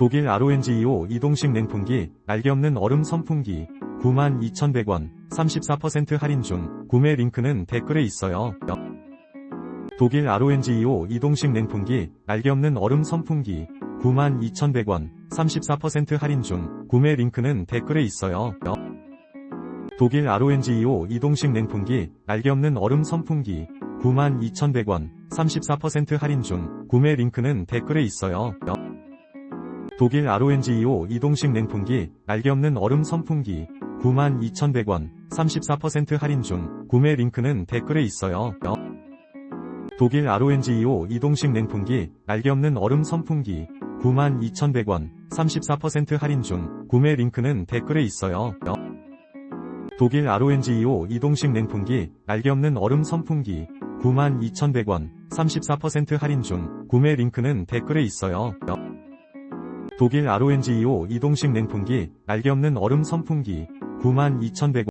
독일 RONG25 이동식 냉풍기, 날개 없는 얼음 선풍기, 92,100원, 34% 할인 중, 구매 링크는 댓글에 있어요. 독일 RONG25 이동식 냉풍기, 날개 없는 얼음 선풍기, 92,100원, 34% 할인 중, 구매 링크는 댓글에 있어요. 독일 RONG25 이동식 냉풍기, 날개 없는 얼음 선풍기, 92,100원, 34% 할인 중, 구매 링크는 댓글에 있어요. 독일 RONG25 이동식 냉풍기, 날개 없는 얼음 선풍기, 92,100원, 34% 할인 중, 구매 링크는 댓글에 있어요. 독일 RONG25 이동식 냉풍기, 날개 없는 얼음 선풍기, 92,100원, 34% 할인 중, 구매 링크는 댓글에 있어요. 독일 RONG25 이동식 냉풍기, 날개 없는 얼음 선풍기, 92,100원, 34% 할인 중, 구매 링크는 댓글에 있어요. 독일 RONG25 이동식 냉풍기, 날개 없는 얼음 선풍기, 92,100원,